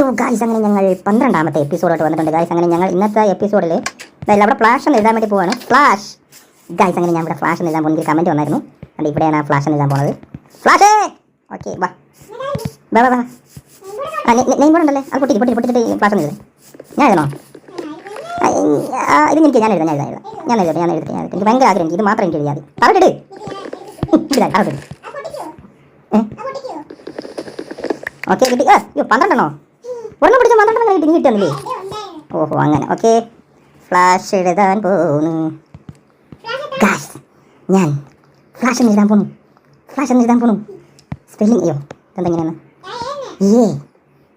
Hello guys അങ്ങനെ ഞങ്ങൾ പന്ത്രണ്ടാമത്തെ എപ്പിസോഡായിട്ട് വന്നിട്ടുണ്ട്. ഗായ്സ് അങ്ങനെ ഞങ്ങൾ ഇന്നത്തെ എപ്പിസോഡിൽ അവിടെ ഫ്ലാഷ് എന്ന് എഴുതാൻ വേണ്ടി പോവാണ്. ഫ്ലാഷ് ഗായ്സ് അങ്ങനെ ഞാൻ ഇവിടെ ഫ്ലാഷ് എന്ന് എഴുതാൻ പോകുന്ന കമന്റ് വന്നായിരുന്നു. അത് ഇവിടെയാണ് ആ ഫ്ലാഷ് എന്ന് എഴുതാൻ പോകുന്നത് ഫ്ലാഷ് ഓക്കെ വാ. വാ വാ ആ നെയിം ബോർഡ് ഉണ്ടല്ലേ? അത് പൊട്ടി പൊട്ടി പൊട്ടിച്ചിട്ട് ഫ്ലാഷ് എന്ന് എഴുതാം. ഞാൻ എഴുതണോ? ഇത് എനിക്ക് ഞാൻ എഴുതാം ഞാൻ എഴുതാം ഞാൻ എഴുതാം. ഞാൻ എഴുതാം ഞാൻ എനിക്ക് ഭയങ്കര ആഗ്രഹം എനിക്ക് ഇത് മാത്രം എനിക്ക് എഴുതിയാൽ മതി. അവിടെ ഇട്. അവിടെ ഇട് ഓക്കെ കിട്ടി. അയ്യോ പന്ത്രണ്ടെണ്ണോ? ഒരെണ്ണം പിടിച്ച മാത്രം കിട്ടി ഇനി കിട്ടുന്നില്ലേ? ഓഹോ അങ്ങനെ. ഓക്കെ ഫ്ലാഷ് എഴുതാൻ പോണു ഗായ്സ് ഞാൻ ഫ്ലാഷ് എന്ന് എഴുതാൻ പോണു. ഫ്ലാഷ് എന്ന് എഴുതാൻ പോണു. സ്പെല്ലിംഗ് അയ്യോ എന്തെങ്ങനെയാണ് ഏ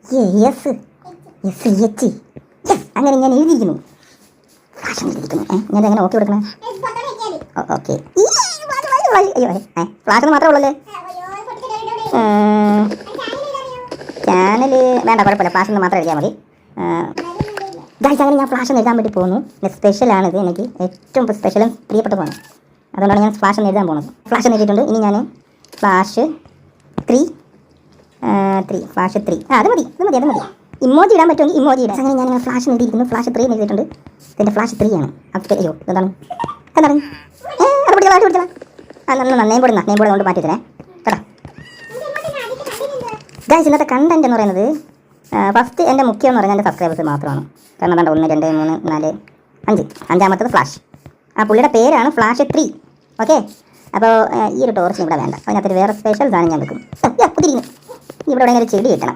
ഏ എസ് എസ് എച്ച് യെസ് അങ്ങനെ ഞാൻ എഴുതിയിരിക്കുന്നു. ഫ്ലാഷ് എഴുതിയിരിക്കുന്നു. ഏ ഞാൻ എങ്ങനെ ഓക്കെ കൊടുക്കണേ? ഓക്കെ. അയ്യോ ഏ ഫ്ലാഷ് മാത്രമേ ഉള്ളല്ലേ? ചാനൽ വേണ്ട കുഴപ്പമില്ല. ഫ്ലാഷ് എന്ന് മാത്രം എഴുതിയാൽ മതി. ഗൈസ് അങ്ങനെ ഞാൻ ഫ്ലാഷ് എന്ന് എഴുതാൻ വേണ്ടി പോകുന്നു സ്പെഷ്യലാണ് ഇത് എനിക്ക് ഏറ്റവും സ്പെഷ്യലും പ്രിയപ്പെട്ടതാണ് അതുകൊണ്ടാണ് ഞാൻ ഫ്ലാഷ് എന്ന് എഴുതാൻ പോകുന്നത് ഫ്ലാഷ് എന്ന് എഴുതിയിട്ടുണ്ട്. ഇനി ഞാൻ flash three three flash three ആ അത് മതി അത് മതി അത് മതി. ഇമോജി ഇടാൻ പറ്റുമെങ്കിൽ ഇമോജി ഇടാം. അങ്ങനെ ഞാൻ ഫ്ലാഷ് എഴുതിയിരിക്കുന്നു. ഫ്ലാഷ് ത്രീ എഴുതിയിട്ടുണ്ട്. ഇതിന്റെ ഫ്ലാഷ് ത്രീ ആണ്. അപ്പോൾ അയ്യോ എന്താണ് എന്താണ്? ഏ, അത് പിടിച്ചാൽ അത് പിടിച്ചോളാം ആ നന്നായി നന്നേ പൊടുന്ന നന്നേ പൊടുന്ന കൊണ്ട് മാറ്റി തരാം ഗൈസ് ഇന്നത്തെ കണ്ടന്റ് എന്ന് പറയുന്നത് ഫസ്റ്റ് എന്റെ മുഖ്യം എന്ന് പറഞ്ഞാൽ എന്റെ സബ്സ്ക്രൈബേഴ്സ് മാത്രമാണ്. കാരണം അതാണ് ഒന്ന് രണ്ട് മൂന്ന് നാല് അഞ്ച്. അഞ്ചാമത്തത് ഫ്ലാഷ് ആ പുള്ളിയുടെ പേരാണ് ഫ്ലാഷ് ത്രീ ഓക്കെ അപ്പോൾ ഈ ഒരു ടോർച്ച് ഇവിടെ വേണ്ട. അതിനകത്തൊരു വേറെ സ്പെഷ്യൽ സാധനം ഞാൻ വെക്കും. കുതിരിക്കുന്നു ഇവിടെ ഒരു ചെടി കിട്ടണം.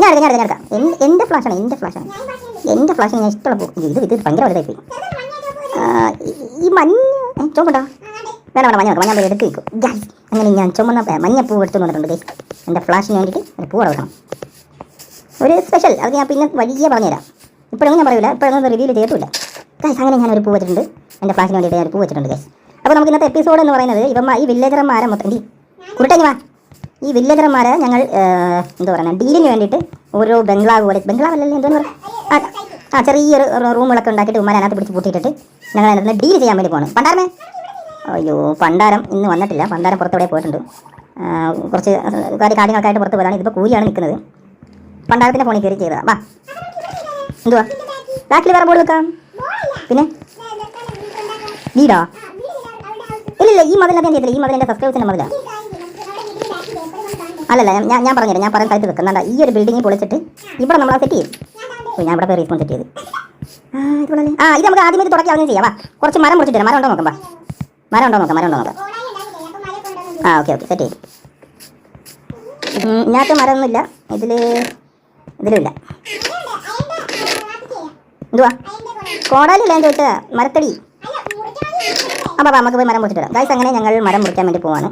ഞാൻ എടുക്കാം. ഞാൻ എടുക്കാം എന്റെ ഫ്ലാഷാണ് എന്റെ ഫ്ലാഷാണ് എന്റെ ഫ്ലാഷ് ഞാൻ ഇഷ്ടമുള്ള ഇത് ഇത് ഭയങ്കര വലുതായി പോയി ഈ- മഞ്ഞ് ഏ, ചുവപ്പുണ്ടോ അവിടെ മഞ്ഞ നോക്കാം മഞ്ഞ എടുത്ത് വെക്കും. ഗ്യാസ്. അങ്ങനെ ഞാൻ ചുമന്ന മഞ്ഞപ്പൂ എടുത്തു വന്നിട്ടുണ്ട് എന്റെ ഫ്ലാഷിന് വേണ്ടിയിട്ട് ഒരു പൂ കൊടുക്കണം ഒരു സ്പെഷ്യൽ അത് ഞാൻ പിന്നെ വലിയ പറഞ്ഞുതരാം. ഇപ്പോഴൊന്നും ഞാൻ പറയില്ല ഇപ്പോഴൊന്നും റിവ്യൂൽ ചെയ്തിട്ടില്ല ഗൈസ് അങ്ങനെ ഞാൻ ഒരു പൂ വെച്ചിട്ടുണ്ട്. എന്റെ ഫ്ലാഷിന് വേണ്ടിയിട്ട് ഞാൻ ഒരു പൂ വെച്ചിട്ടുണ്ട് ഗൈസ് അപ്പോൾ നമുക്ക് ഇന്നത്തെ എപ്പിസോഡ് എന്ന് പറയുന്നത് ഇപ്പം ഈ വില്ലേജർമാരെ മൊത്തം ഈ വാ ഈ വില്ലേജർമാരെ ഞങ്ങൾ എന്താ പറയുക ഡീലിന് വേണ്ടിയിട്ട് ഓരോ ബംഗ്ലാവ് പോലെ ബംഗ്ലാവ് അല്ലല്ലോ എന്താ പറയുക ആ ചെറിയൊരു റൂമുകളൊക്കെ ഉണ്ടാക്കിയിട്ട് ഉമ്മാരെ പിടിച്ച് പൂട്ടിയിട്ടിട്ട് ഞങ്ങൾ അതിനകത്ത് ഡീൽ ചെയ്യാൻ വേണ്ടി പോകണം പണ്ടാരമേ? അയ്യോ പണ്ടാരം ഇന്ന് വന്നിട്ടില്ല. പണ്ടാരം പുറത്തെവിടെ പോയിട്ടുണ്ട്. കുറച്ച് കാര്യ കാര്യങ്ങൾക്കായിട്ട് പുറത്ത് പോയതാണ്. ഇതിപ്പോൾ കൂലിയാണ് നിൽക്കുന്നത്. പണ്ടാരത്തിന്റെ ഫോണിൽ കയറി ചെയ്തതാ. വാ. എന്തുവാ? ബാക്കിൽ വേറെ ബോർഡ് വെക്കാം. പിന്നെ? വീടാ? ഇല്ലില്ല ഈ മതിലൊക്കെ ഞാൻ ചെയ്തില്ല ഈ മതിലിന്റെ സബ്സ്ക്രൈബേഴ്സിന്റെ മതിലാണ് അല്ലല്ല ഞാൻ- ഞാൻ പറഞ്ഞില്ല ഞാൻ പറയാൻ സ്ഥലത്ത് വെക്കുന്നുണ്ട ഈ ഒരു ബിൽഡിംഗ് പൊളിച്ചിട്ട് ഇവിടെ നമ്മൾ സെറ്റ് ചെയ്യും. ഞാൻ ഇവിടെ പോയി റീസ്പോൺ സെറ്റ് ചെയ്ത്. ആ ഇത്. ആ ഇത് നമുക്ക് ആദ്യമേ തുടക്കി ആദ്യം ചെയ്യാം. വാ. കുറച്ച് മരം മുറിച്ചിട്ട് മരം ഉണ്ടോ നോക്കാം വാ. മരം ഉണ്ടോ നോക്കാം മരം ഉണ്ടോ നോക്കാം. ആ ഓക്കെ ഓക്കെ സെറ്റ് ചെയ്തു. ഇതിനകത്ത് മരമൊന്നുമില്ല. ഇതിൽ ഇതിലുമില്ല. എന്തുവാ? കോടാലില്ല എന്റെ ചോദിച്ചാൽ മരത്തടി. അപ്പം അപ്പം നമുക്ക് പോയി മരം മുറിച്ചിട്ട് വരാം. ഗൈസ് അങ്ങനെ ഞങ്ങൾ മരം മുറിക്കാൻ വേണ്ടി പോവാണ്.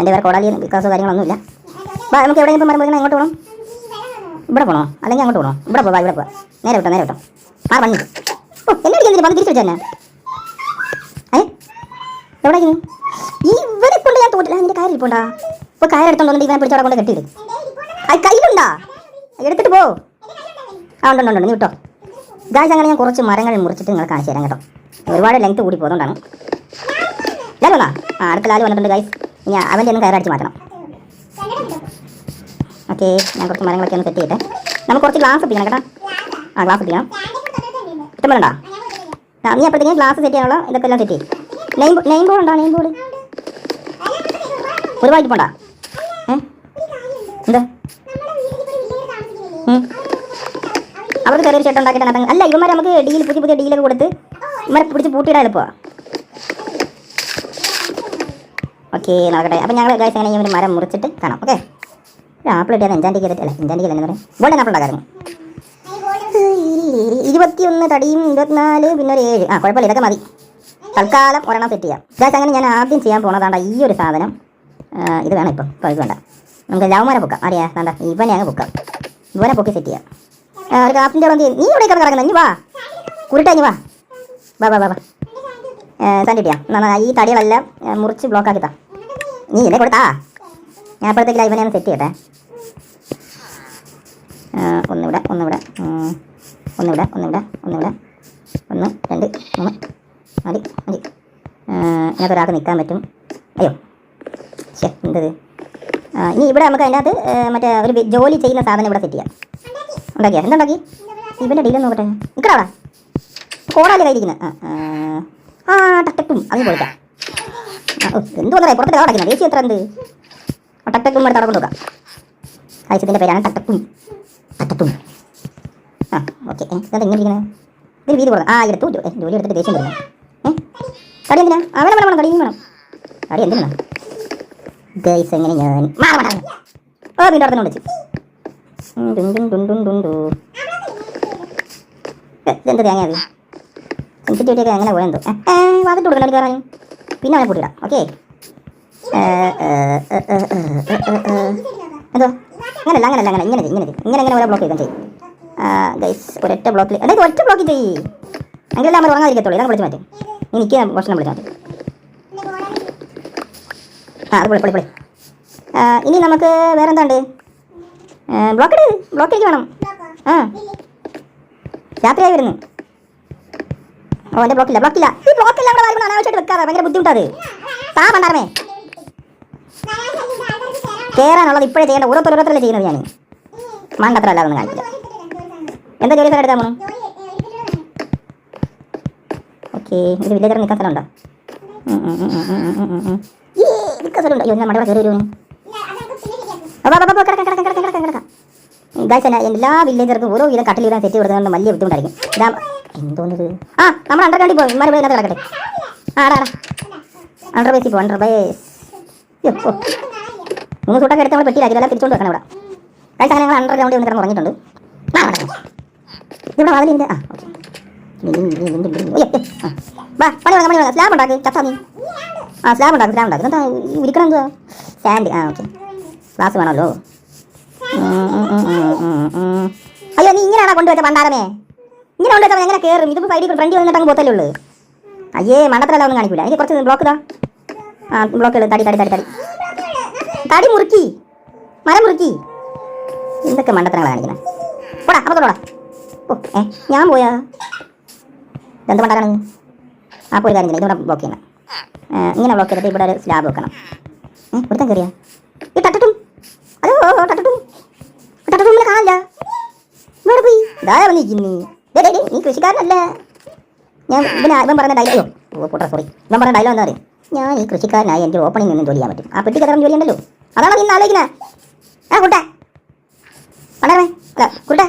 എന്റെ വേറെ കോടാലി വികാസോ കാര്യങ്ങളൊന്നുമില്ല. അപ്പം നമുക്ക് എവിടെയെങ്കിലും മരം മുറിക്കണം എങ്ങോട്ട് പോകണം ഇവിടെ പോകണോ അല്ലെങ്കിൽ അങ്ങോട്ട് പോകണോ ഇവിടെ പോവാ ഇവിടെ പോവാ നേരെ വിട്ടോ നേരെ വിട്ടോ. ആ പണി ഓ എന്നെ വന്ന് തിരിച്ചു വെച്ചാൽ എവിടെ ഈ കൊണ്ട് ഞാൻ തോറ്റില്ല നിന്റെ കയറി പോണ്ടാ ഇപ്പൊ കയറെടുത്തോണ്ട് എടുത്തോണ്ട് ഇവനെ പിടിച്ചവിടെ കൊണ്ട് കെട്ടിയിട്. അത് കയ്യിലുണ്ടാ? എടുത്തിട്ട് പോ. ആ ഉണ്ട് ഉണ്ട് നീ വിട്ടോ. ഗായ്സ് അങ്ങനെ ഞാൻ കുറച്ച് മരങ്ങൾ മുറിച്ചിട്ട് നിങ്ങൾ കാണിച്ചു തരാം കേട്ടോ. ഒരുപാട് ലെങ്ത് കൂടി പോകുന്നതുകൊണ്ടാണ് ലാലു ആ അടുത്ത ലാലു വന്നിട്ടുണ്ട് ഗൈസ് ഇനി അവന്റെ ഒന്ന് കയറടിച്ച് മാറ്റണം. ഓക്കെ ഞാൻ കുറച്ച് മരങ്ങളൊക്കെ ഒന്ന് സെറ്റ് ചെയ്യട്ടെ നമുക്ക് കുറച്ച് ഗ്ലാസ് എത്തിക്കണം കേട്ടോ. ആ ഗ്ലാസ് എത്തിക്കണം ഇഷ്ടം ആ നീ അപ്പോഴത്തേക്കും ഗ്ലാസ് സെറ്റ് ചെയ്യാനുള്ള ഇതൊക്കെ എല്ലാം സെറ്റ് ചെയ്യും. നെയിം ബോർഡ് ഉണ്ടോ? നെയിം ബോൾ ഒരു പോണ്ടാ. ഏ എന്താ. അവർക്ക് ചെറിയൊരു ഷർട്ട് ഉണ്ടാക്കിയിട്ടാണ് അല്ല ഇവന്മാർ നമുക്ക് ഡീൽ പുതിയ പുതിയ ഡീലൊക്കെ കൊടുത്ത് ഇവന്മാരെ പിടിച്ച് പൂട്ടിയിടാൻ എളുപ്പമാണ് ഓക്കെ നോക്കട്ടെ. അപ്പം ഞങ്ങൾ ഗൈസ് അങ്ങനെ ഒരു മരം മുറിച്ചിട്ട് കാണാം. ഓക്കെ ഒരു ആപ്പിൾ ഇട്ടാൽ എഞ്ചാന്റിക്ക് അല്ല? എഞ്ചാന്റിക്ക് അല്ലെന്ന് പറയും ഗോൾഡൻ ആപ്പിൾ ഉണ്ടാക്കായിരുന്നു ഇരുപത്തിയൊന്ന് തടിയും ഇരുപത്തിനാല് പിന്നെ ഒരു ഏഴ്. ആ കുഴപ്പമില്ല ഇതൊക്കെ മതി. തൽക്കാലം ഒരെണ്ണം സെറ്റ് ചെയ്യാം. ഗൈസ് അങ്ങനെ ഞാൻ ആദ്യം ചെയ്യാൻ പോണതാണ്ട ഈ ഒരു സാധനം. ഇത് വേണം ഇപ്പം. ഇപ്പോൾ വേണ്ട. നമുക്ക് ലവ്മാരെ പൊക്കാം. അറിയാം വേണ്ട. ഇവനെ അങ്ങ് പൊക്കാം. ഇവനെ പൊക്കി സെറ്റ് ചെയ്യാം. ഒരു കാപ്പിന്റെ വന്ന് നീ ഇവിടെ കിടന്ന് കിടക്കുന്നത് നീ വാ. കുരുട്ടഞ്ഞ് വാ. വാ വാ വാ വാ. തണ്ടിട്ടിയാ ഈ തടികളെല്ലാം മുറിച്ച് ബ്ലോക്ക് ആക്കി താ. നീ ഇതേ കൊടുത്താ? ഞാൻ അപ്പോഴത്തേക്ക് ഇവനെ ഒന്ന് സെറ്റ് ചെയ്യട്ടെ. ഒന്നിവിടെ ഒന്നിവിടെ. ഒന്നിവിടെ ഒന്നിവിടെ ഒന്നിവിടെ. ഒന്ന് രണ്ട് മൂന്ന്. മതി മതി ഇതിനകത്ത് ഒരാൾക്ക് നിൽക്കാൻ പറ്റും. അയ്യോ ശേ എന്തത്? ഇനി ഇവിടെ നമുക്ക് അതിനകത്ത് മറ്റേ ഒരു ജോലി ചെയ്യുന്ന സാധനം ഇവിടെ സെറ്റ് ചെയ്യാം. ഉണ്ടാക്കിയാ? എന്തുണ്ടാക്കി? ഇവന്റെ ഡീലൊന്നും നോക്കട്ടെ. നിൽക്കടാ കോടാലേ കയ്യിരിക്കുന്നത് ആ ടക്കും അങ്ങ് പോയിട്ടാ. എന്ത് വന്നേ പുറത്ത് കടക്കുന്നത് ദേശീയ എത്ര എന്ത് ടക്കും എടുത്ത് അവിടെ നോക്കാം. കഴിച്ചതിന്റെ പേരാണ് ടക്കും ടക്കും ആ ഓക്കെ. എന്താ ഇങ്ങനെ ഇരിക്കുന്നത് ഇതിന് വീതി കൊടുക്കാം ആ എടുത്തു ജോലി എടുത്തിട്ട് ദേഷ്യം വരുന്നു. ഏ വേണം എങ്ങനെ ഞാൻ. പിന്നെ അവനെ അങ്ങനല്ല അങ്ങനല്ല അങ്ങനെ ഇങ്ങനെ ഇങ്ങനെ ഇങ്ങനെ ഇങ്ങനെ ഓരോ ബ്ലോക്ക് ചെയ്താൽ ചെയ്യും. ഒരൊറ്റ ബ്ലോക്കിൽ അതായത് ഒറ്റ ബ്ലോക്കിൽ ചെയ്യ് അങ്ങനെ നമ്മൾ ഉറങ്ങാതിരിക്കത്തുള്ളൂ. ഇതാണ് വിളിച്ച് മാറ്റും. നീ നിൽക്കുക ഭക്ഷണം വിളിച്ചാൽ ആ അത് പൊളി പൊളി പൊളി. ഇനി നമുക്ക് വേറെ എന്താണ്ട് ബ്ലോക്ക് ഇട് ബ്ലോക്ക് വേണം. ആ. രാത്രിയായി വരുന്നു. ഓ എന്റെ ബ്ലോക്കില്ല ബ്ലോക്കില്ല ഈ ബ്ലോക്കില്ല അവിടെ വരുമ്പോൾ അനാവശ്യമായിട്ട് വെക്കാതെ ഭയങ്കര ബുദ്ധിമുട്ടത് താ പണ്ടാറമേ കയറാനുള്ളത് ഇപ്പോഴേ ചെയ്യേണ്ട ഓരോരുത്തരല്ലേ ചെയ്യുന്നത് ഞാൻ. മണ്ടത്ര അല്ലാതൊന്നും കാണിക്കില്ല. എന്താ ജോലി എടുക്കാൻ പോകണം ഓക്കെ ഇത് വില്ലേജർ നിൽക്കാൻ സ്ഥലമുണ്ടോ? നിൽക്കാൻ സ്ഥലമുണ്ടോ? അയ്യോ ഞാൻ മടവ കയറി കിടക്കാം ഗായ്സ് തന്നെ എല്ലാ വില്ലേജർക്കും ഓരോ വീതം കട്ടിൽ വീതം സെറ്റ് കൊടുക്കുന്നത് വലിയ ബുദ്ധിമുട്ടായിരിക്കും. ഇതാ എന്തോന്നത്? ആ നമ്മൾ അണ്ടർ ഗ്രൗണ്ടിൽ പോകും ഇമാര് പോയി അതിനകത്ത് കിടക്കട്ടെ. ആടാ അണ്ടർ ബേസിൽ പോകും അണ്ടർ ബേസ് മൂന്ന് സൂട്ടൊക്കെ എടുത്ത് നമ്മൾ പെട്ടിയിലാക്കി എല്ലാം തിരിച്ചുകൊണ്ട് വെക്കണം ഇവിടെ. ഗായ്സ് അങ്ങനെ ഞങ്ങൾ അണ്ടർ ഗ്രൗണ്ടിൽ ഒന്ന് കിടന്ന് ഉറങ്ങിയിട്ടുണ്ട്. ഇവിടെ വാതിലിന്റെ ആ ഓക്കെ. വാ പണി വാങ്ങാം പണി വാങ്ങാം. സ്ലാബ് ഉണ്ടാക്കി ചത്താ നീ. ആ സ്ലാബ് ഉണ്ടാക്കും സ്ലാബ് ഉണ്ടാക്കും. എന്തുവാ? സാൻഡ് ആ ഓക്കെ ഗ്ലാസ് വേണമല്ലോ. അയ്യോ നീ ഇങ്ങനെയാണോ കൊണ്ടുവച്ച പണ്ടാരമേ ഇങ്ങനെ കൊണ്ടുവച്ചാൽ എങ്ങനെ കയറും ഇതിപ്പോൾ സൈഡിൽ ഫ്രണ്ടിൽ വന്നിട്ട് അങ്ങ് പോത്തല്ലേ ഉള്ളൂ. അയ്യേ മണ്ടത്തിലല്ല ഒന്നും കാണിക്കൂല. എനിക്ക് കുറച്ച് ബ്ലോക്ക് ഇതാ. ആ ബ്ലോക്ക് ഇടും. തടി തടി തടി തടി. തടി മുറുക്കി. മരം മുറുക്കി. എന്തൊക്കെ മണ്ടത്തരങ്ങളാണ് കാണിക്കുന്നത് പോടാ അപ്പത്തോടാ ഓ ഏ ഞാൻ പോയാ? ഇതെന്ത് പണ്ടാരാണ് ആ പോയി കാര്യം ചെയ്യുന്നത് ഇതിവിടെ ബ്ലോക്ക് ചെയ്യണം ഇങ്ങനെ ബ്ലോക്ക് ചെയ്തിട്ട് ഇവിടെ ഒരു സ്ലാബ് വെക്കണം. ഏഹ് ഒരുത്തം കയറിയാ? ഈ തട്ടട്ടും അതോ തട്ടട്ടും തട്ടട്ടും കാണില്ല ഇവിടെ പോയി. ഇതാ വന്നിരിക്കുന്നു നീ കൃഷിക്കാരനല്ല. ഞാൻ ഇവന് ഇവൻ പറഞ്ഞ ഡയലോഗ് ഓ പൊട്ട സോറി ഇവൻ പറഞ്ഞ ഡയലോ എന്താ പറയുക ഞാൻ ഈ കൃഷിക്കാരനായി എന്റെ ഓപ്പണിംഗ് നിന്നും ജോലി ചെയ്യാൻ പറ്റും. ആ പെട്ടി കയറാൻ ജോലി ഉണ്ടല്ലോ അതാണ് ഇന്ന് ആലോചിക്കുന്നത് ആ കുട്ടേ. വളരെ അല്ല കുട്ടേ.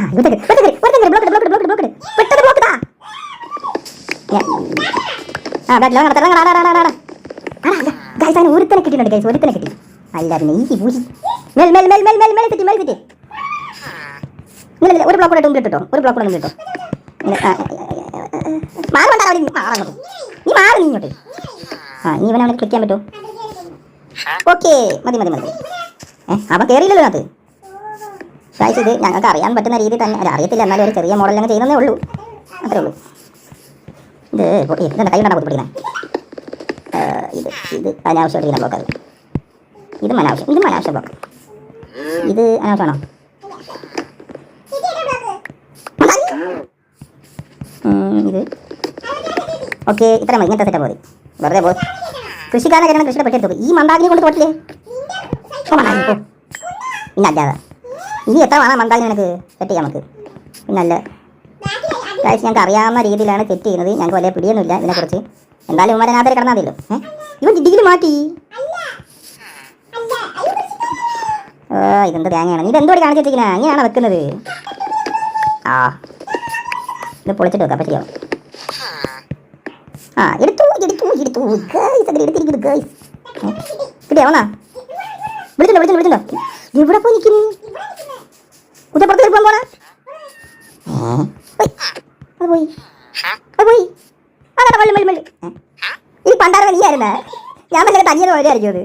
ആ ഇവിടെ ഇവിടേക്ക് ബ്ലോക്ക് ബ്ലോക്ക് ബ്ലോക്ക് ബ്ലോക്ക് പെട്ടെന്ന് ബ്ലോക്ക് ഇതാ ആ കിട്ടി. അല്ലാതെ ഈ മെൽ മെൽ മെൽ മെൽ ഇല്ല, ഒരു ബ്ലോക്ക് ഒരു ബ്ലോക്ക്. നീ ആ നീ ക്ലിക്ക് ചെയ്യാൻ മതി മതി മതി. അത് അറിയാൻ പറ്റുന്ന രീതിയിൽ തന്നെ. അല്ല അറിയത്തില്ല എന്നാലും ഒരു ചെറിയ മോഡൽ അങ്ങ് ചെയ്യുന്നതേ ഉള്ളൂ. അത്രേ ഉള്ളൂ. ഇത് ഇതിന്റെ കൈ കൊണ്ടാണ് പൊട്ടിപ്പിടിക്കുന്നത് ഇത് ഇത് അനാവശ്യമായിട്ട് ബ്ലോക്ക് അത് ഇതും അനാവശ്യം ഇതും അനാവശ്യ ബ്ലോക്ക് ഇത് അനാവശ്യമാണോ? ഇത്. ഓക്കെ ഇത്ര മതി ഇങ്ങനത്തെ സെറ്റപ്പ് മതി. വെറുതെ പോ. കൃഷിക്കാരനെ കാരണം കൃഷിയുടെ പെട്ടെടുത്തു ഈ മന്ദാകിനെ കൊണ്ട് തോട്ടില്ലേ ഓ അല്ലാതെ. ഇനി എത്ര വേണം നിനക്ക്? സെറ്റ് ചെയ്യാം നമുക്ക്. പിന്നല്ല കാഴ്ച ഞങ്ങൾക്ക് അറിയാവുന്ന രീതിയിലാണ് തെറ്റ് ചെയ്യുന്നത്. ഞങ്ങൾക്ക് വലിയ പിടിയൊന്നുമില്ല ഇതിനെക്കുറിച്ച്. എന്തായാലും ഉമ്മരനാഥരെ കിടന്നാൽ മതിയല്ലോ. ഏഹ് ഇവൻ ഡിഗ്രി മാറ്റി. ഓ ഇതെന്ത് തേങ്ങയാണ് നീ ഇതെന്തോടി കാണിച്ചു വെച്ചിരിക്കണ? അങ്ങനെയാണ് വെക്കുന്നത്? ആ. ഇത് പൊളിച്ചിട്ട് വെക്കാം പറ്റിയോ ആ എടുത്തു എടുത്തു എടുത്തു. എടുത്തിരിക്കുന്നു ഗൈസ് കിട്ടിയാ? വന്നാ. വിളിച്ചിട്ടുണ്ടോ വിളിച്ചിട്ടുണ്ടോ വിളിച്ചിട്ടുണ്ടോ. പോയി നിൽക്കുന്നു? കുറ്റപ്പുറത്ത് പോകാൻ പോണേ? അത് പോയി അത് പോയി. അതാണ് മള്ളി മള്ളി മള്ളി. ഈ പണ്ടാര നീയായിരുന്ന ഞാൻ ഭയങ്കര തനിയത് പോലെയായിരിക്കും അത്.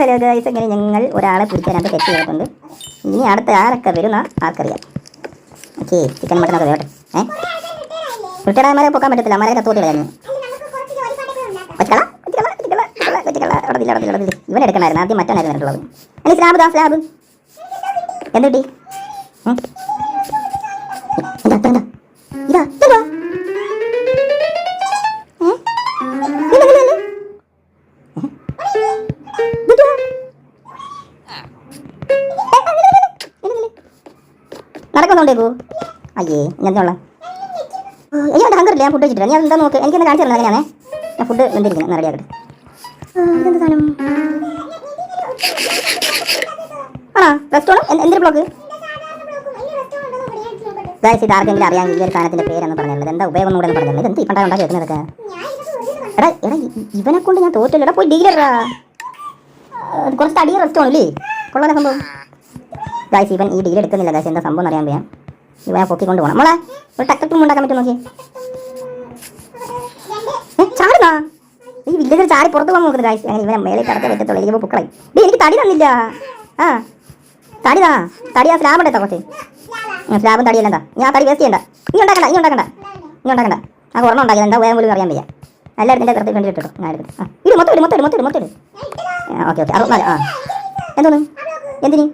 ഹലോ ഗൈസ് ഇങ്ങനെ ഞങ്ങൾ ഒരാളെ പിടിക്കാനായിട്ട് സെറ്റ് ചെയ്തിട്ടുണ്ട്. ഇനി അടുത്ത ആരൊക്കെ വരുന്ന ആർക്കറിയാം ഓക്കെ ചിക്കൻ മട്ടനൊക്കെ വേട്ടെ ഏഹ് റിട്ടയർഡായമാരെ പൊക്കാൻ പറ്റത്തില്ല. മരം കത്തോട്ട് കളഞ്ഞു ഇടതില്ല ഇവൻ എടുക്കണമായിരുന്നു ആദ്യം മറ്റവനായിരുന്നു എടുത്തുള്ളത് ഇനി സ്ലാബ് താ സ്ലാബ് എന്ത് ഇതാ ഇതാ നടക്കുന്നുണ്ടേ പോ അയ്യേ ഇങ്ങനെയുള്ള അയ്യോ എന്റെ ഹങ്കറില്ല ഞാൻ ഫുഡ് വെച്ചിട്ടില്ല ഞാൻ എന്താ നോക്ക്? എനിക്കൊന്ന് കാണിച്ചു തരണം അങ്ങനെയാണേ. ഞാൻ ഫുഡ് വെന്തിരിക്കണം റെഡിയാക്കട്ടെ ഇതെന്ത് സാധനം? ആണോ? റെസ്റ്റോറന്റ് എന്തൊരു ബ്ലോക്ക് ഗായ്സ് ഇത് ആർക്കെങ്കിലും അറിയാമെങ്കിൽ ഈ ഒരു സാധനത്തിന്റെ പേരെന്ന് പറഞ്ഞുള്ളത് എന്താ ഉപയോഗം കൂടെ എന്ന് പറഞ്ഞത് എന്ത് പണ്ടാ ഉണ്ടാക്കി വെക്കുന്നതൊക്കെ എടാ എടാ ഇവനെ കൊണ്ട് ഞാൻ തോറ്റല്ലോ എടാ പോയി ഡീലറാ കുറച്ച് അടിയ റെസ്റ്റ് ആണല്ലേ? കൊള്ളാതെ സംഭവം. ഗായ്സ് ഇവൻ ഈ ഡീൽ എടുക്കുന്നില്ല. ഗായ്സ് എന്താ സംഭവം അറിയാൻ വയ്യാം. ഇവനെ പൊക്കിക്കൊണ്ട് പോകണം മോളെ ഒരു ടക്ക് ടക്കും ഉണ്ടാക്കാൻ പറ്റും നോക്കി ചാടുന്നാ? ഈ വില്ലേജർ ചാടി പുറത്ത് പോകാൻ നോക്കുന്നത് ഗായ്സ് അങ്ങനെ ഇവനെ മേലെ കടത്തേ പറ്റത്തുള്ളൂ എനിക്ക് പൊക്കളായി. ഡേ എനിക്ക് തടി തന്നില്ല. ആ തടി താ തടി ആ സ്ലാബ് എടുത്താ കുറച്ച്. സ്ലാബും തടിയെല്ലാം എന്താ ഞാൻ തടി വേസ്റ്റ് ചെയ്യണ്ട. നീ ഉണ്ടാക്കണ്ട നീ ഉണ്ടാക്കണ്ട. നീ ഉണ്ടാക്കണ്ട. ആ ഒരെണ്ണം ഉണ്ടാക്കിയത് എന്താ വേഗം പോലും അറിയാൻ വയ്യ. എല്ലാവരും എന്റെ കൃത്യം വേണ്ടി ഇട്ടോ ഞാൻ എടുക്കട്ടെ ആ ഇത് മൊത്തം മൊത്തം മൊത്തം മൊത്തം ഓക്കെ ഓക്കെ. അറുപത്തിനാല് ആ. എന്തോന്ന്? എന്തിന്?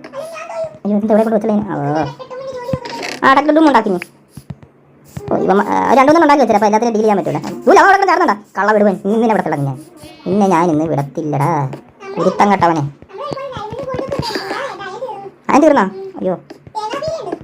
അയ്യോ എന്താ ഇവിടെ കൊണ്ട് വെച്ചല്ലേ ഓ. ആ ഡക്ടും ഉണ്ടാക്കി നീ ഓ ഇവ രണ്ടുമൂന്നും ഉണ്ടാക്കി വെച്ചില്ല അപ്പോൾ എല്ലാത്തിനും ഡീൽ ചെയ്യാൻ പറ്റില്ല ഇല്ല അവിടെ ചേർന്നണ്ട കള്ള വിടുവൻ. ഇന്നിനെ വിടത്തില്ല ഞാൻ. ഇന്നെ ഞാൻ ഇന്ന് വിടത്തില്ലടാ. കുരുത്തം കെട്ടവനെ. അതിന് തീർന്നോ അയ്യോ.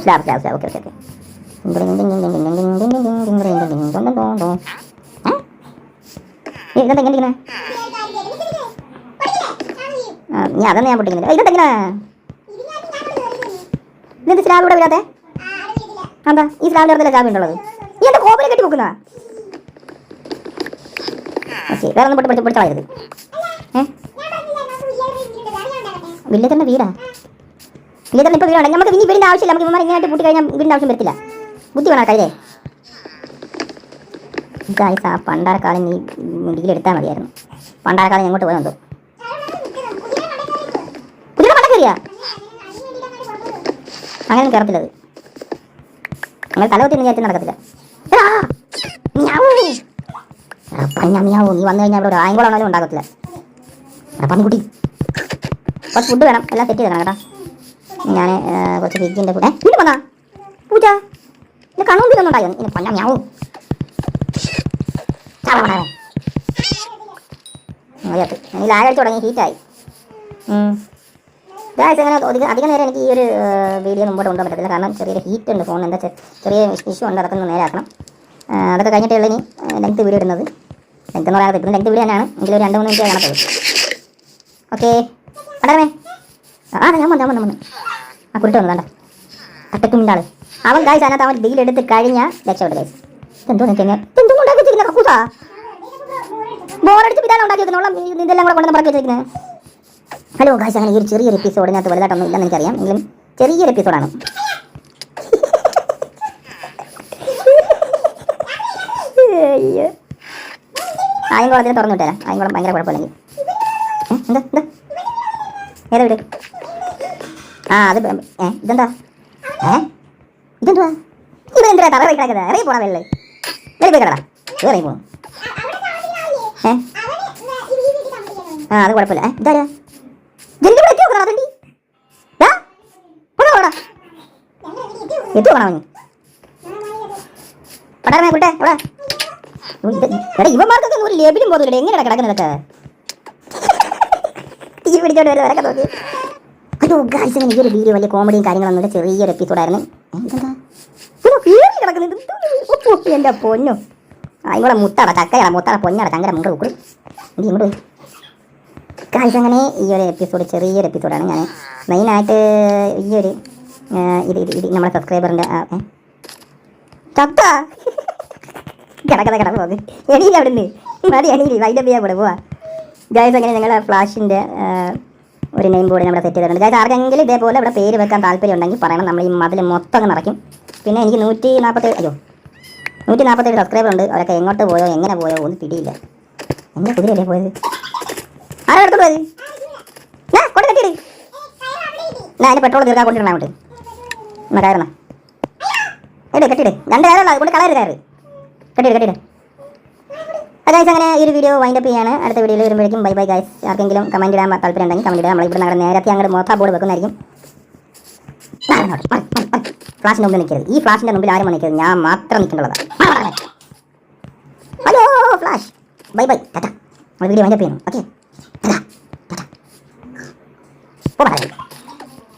Slab slab slab okay okay okay ഇതെന്താ എങ്ങനെ ഇരിക്കുന്നെ? ആ, നീ അതൊന്നും ഞാൻ പൊട്ടിക്കുന്നില്ല ഇതെന്താ ഇങ്ങനെ ഇതെന്ത് സ്ലാബ് ഇവിടെ വരാത്തെ എന്താ ഈ സ്ലാബിന്റെ അടുത്തല്ല സ്ലാബ് ഉണ്ടുള്ളത് ഈ എന്താ കോപ്പിലെ കെട്ടി വെക്കുന്ന വേറെ ഒന്നും പൊട്ടി പൊട്ടി പൊടിച്ചാളരുത് ഏ തന്നെ വീടാ വില്ലേജറിന് ഇപ്പോൾ വീടാണ് നമുക്ക് ഇനി വീടിന്റെ ആവശ്യമില്ല. നമുക്ക് ഇവന്മാർ ഇങ്ങനെയായിട്ട് പൂട്ടി കഴിഞ്ഞാൽ വീടിന്റെ ആവശ്യം വരത്തില്ല. ബുദ്ധി വേണം കയ്യിലേ ഗായ്സ് ആ പണ്ടാരക്കാലം നീ ഡീലെടുത്താൽ മതിയായിരുന്നു. പണ്ടാരക്കാലം എങ്ങോട്ട് പോയെന്തോ പുതിയ പണ്ട കയറിയാ? അങ്ങനെ കയറത്തില്ല അത്. അങ്ങനെ തലവത്തിൽ വിചാരിച്ച് നടക്കത്തില്ല. നീ വന്നു കഴിഞ്ഞാൽ ഇവിടെ ഉണ്ടാകത്തില്ല. പന്നിക്കുട്ടി. കുറച്ച് ഫുഡ് വേണം. എല്ലാം സെറ്റ് ചെയ്തേക്കണം കേട്ടോ. ഞാൻ കുറച്ച് പിജിന്റെ കൂടെ വീട് വന്നാ. പൂജ ഇത് കണ്ണൂർ ഇതൊന്നുണ്ടായോ ഇനി ചാവണേ മതിയാത്ത് ഈ തുടങ്ങി ഹീറ്റായി അധികം നേരം എനിക്ക് ഈ ഒരു വീഡിയോ മുമ്പോട്ട് കൊണ്ടുപോകാൻ പറ്റത്തില്ല. കാരണം ചെറിയൊരു ഹീറ്റ് ഉണ്ട് ഫോൺ എന്താ ചെറിയ ഇഷ്യൂ ഉണ്ട്. അതൊക്കെ നേരാക്കണം. അതൊക്കെ കഴിഞ്ഞിട്ടുള്ള ഇനി ലെങ്ത് വീഡിയോ ഇടുന്നത്. ലെങ്ത് എന്ന് പറയാതെ ഇപ്പം ലെങ്ത് വീഡിയോ തന്നെയാണ്. എങ്കിലും രണ്ട് മൂന്ന് മിനിറ്റ് കാണത്തുള്ളൂ. ഓക്കെ പടരമേ ആ ഞാൻ വന്നു ഞാൻ വന്നു വന്നു. ആ കുരുട്ട് വന്നു വേണ്ട. തട്ടക്കുമിന്റെ ആൾ അവൻ ഗായ്സ് അതിനകത്ത് അവൻ ഡീൽ എടുത്ത് കഴിഞ്ഞാൽ രക്ഷപ്പെട്ടു ഗായ്സ് എന്തോ നിൽക്കുക എന്തോ ഉണ്ടാക്കി വെച്ചിരിക്കുന്ന കക്കൂസാ? ബോറടിച്ച് പിതാനം ഉണ്ടാക്കി വെക്കുന്നുള്ള ഇതെല്ലാം കൂടെ കൊണ്ടുവന്ന് പറക്കി വെച്ചിരിക്കുന്നത് ഹലോ ഗായ്സ് അങ്ങനെ ഈ ഒരു ചെറിയൊരു എപ്പിസോഡിനകത്ത് വലുതായിട്ടൊന്നും ഇല്ലെന്ന് എനിക്കറിയാം. എങ്കിലും ചെറിയൊരു എപ്പിസോഡാണ് അയ്യോ. തുറന്നു വിട്ടേരാ. ആയംകുളം ഭയങ്കര കുഴപ്പമില്ലെങ്കിൽ. എന്താ എന്താ? ഏതാ വീട്? ആ ഇതെന്താ? ആ അത് എടാ ഇവന്മാർക്കൊക്കെ ഒരു ലേബിലും പോകുന്നില്ല എങ്ങനെയാണ് കിടക്കുന്നതൊക്കെ തീ പിടിച്ചോണ്ട് വരെ വരക്കെ നോക്കി. അയ്യോ ഗായ്സ് അങ്ങനെ ഈ ഒരു വീഡിയോ വലിയ കോമഡിയും കാര്യങ്ങളൊന്നും ചെറിയൊരു എപ്പിസോഡായിരുന്നു ഉപ്പ് എന്റെ പൊന്നു. ആ ഇവിടെ മുത്തട ചക്കയട മുത്തട പൊന്നട ചങ്കര മുണ്ട് എന്ത് ഇങ്ങോട്ട് ഗായ്സ് അങ്ങനെ ഈ ഒരു എപ്പിസോഡ് ചെറിയൊരു എപ്പിസോഡാണ് ഞാൻ മെയിനായിട്ട് ഈ ഒരു ഇത് ഇത് ഇത് നമ്മുടെ സബ്സ്ക്രൈബറിന്റെ ചത്ത. കിടക്കഥ കിടന്നു പോകും എണീല അവിടുന്ന്. മതി എണീലി വൈദ്യ കൂടെ പോവാ. ഗായ്സ് അങ്ങനെ ഞങ്ങളുടെ ഫ്ലാഷിന്റെ ഒരു നെയിം ബോർഡ് നമ്മുടെ സെറ്റ് ചെയ്തിട്ടുണ്ട്. ഗായ്സ് ആർക്കെങ്കിലും ഇതേപോലെ ഇവിടെ പേര് വെക്കാൻ താല്പര്യം ഉണ്ടെങ്കിൽ പറയണം. നമ്മൾ ഈ മതിൽ മൊത്തം അങ്ങ് നിറയ്ക്കും പിന്നെ എനിക്ക് നൂറ്റി നാൽപ്പത്തേഴ് അയ്യോ നൂറ്റി നാൽപ്പത്തേഴ് സബ്സ്ക്രൈബർ ഉണ്ട്. അവരൊക്കെ എങ്ങോട്ട് പോയോ എങ്ങനെ പോയോ ഒന്നും പിടിയില്ല. എന്റെ കുതിരയല്ലേ പോയത്? ആരാ എടുത്തു പോയത്? ഞാൻ കൊണ്ട് കെട്ടിയിട്. ഞാൻ അതിന് പെട്രോൾ തീർക്കാൻ കൊണ്ടിരുന്ന അങ്ങോട്ട്. എന്നാ കയറുന്ന. ഇട് കെട്ടിട് രണ്ട് കയറുള്ള കൊണ്ട് കളയരുത് കയറ്. ഗൈസ് അങ്ങനെ ഈ ഒരു വീഡിയോ വൈൻഡപ്പ് ചെയ്യാണ് അടുത്ത വീഡിയോയിൽ വരുമ്പോഴേക്കും ബൈ ബൈ ഗൈസ് ആർക്കെങ്കിലും കമന്റ് ഇടാൻ താല്പര്യം ഉണ്ടെങ്കിൽ കമന്റ് ഇടാം നമ്മൾ ഇവിടെ നടന്ന് നേരത്തെ അങ്ങോട്ട് മോത്താ ബോർഡ് വെക്കുന്നതായിരിക്കും ഫ്ലാഷിന്റെ മുമ്പിൽ നിൽക്കരുത് ഈ ഫ്ലാഷിന്റെ മുമ്പിൽ ആരും നിൽക്കരുത് ഞാൻ മാത്രം നിൽക്കേണ്ടതാണ് ഹലോ ഫ്ലാഷ് ബൈ ബൈ ടാറ്റ നമ്മൾ വീഡിയോ വൈൻഡപ്പ് ചെയ്യുന്നു ഓക്കെ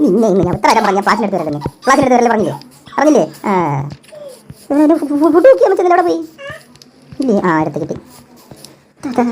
നിന്നെ ഇന്ന് ഞാൻ എത്ര പറഞ്ഞ ഫ്ലാഷിന്റെ അടുത്ത് വരല്ലേ ഫ്ലാഷിന്റെ അടുത്ത് വരല്ലേ പറഞ്ഞില്ലേ പറഞ്ഞില്ലേ ഫുഡ് നോക്കിയാൽ അമ്മച്ചെന്ന് എവിടെ പോയി ഇല്ലേ ആ അടുത്ത് കിട്ടി ടാറ്റാ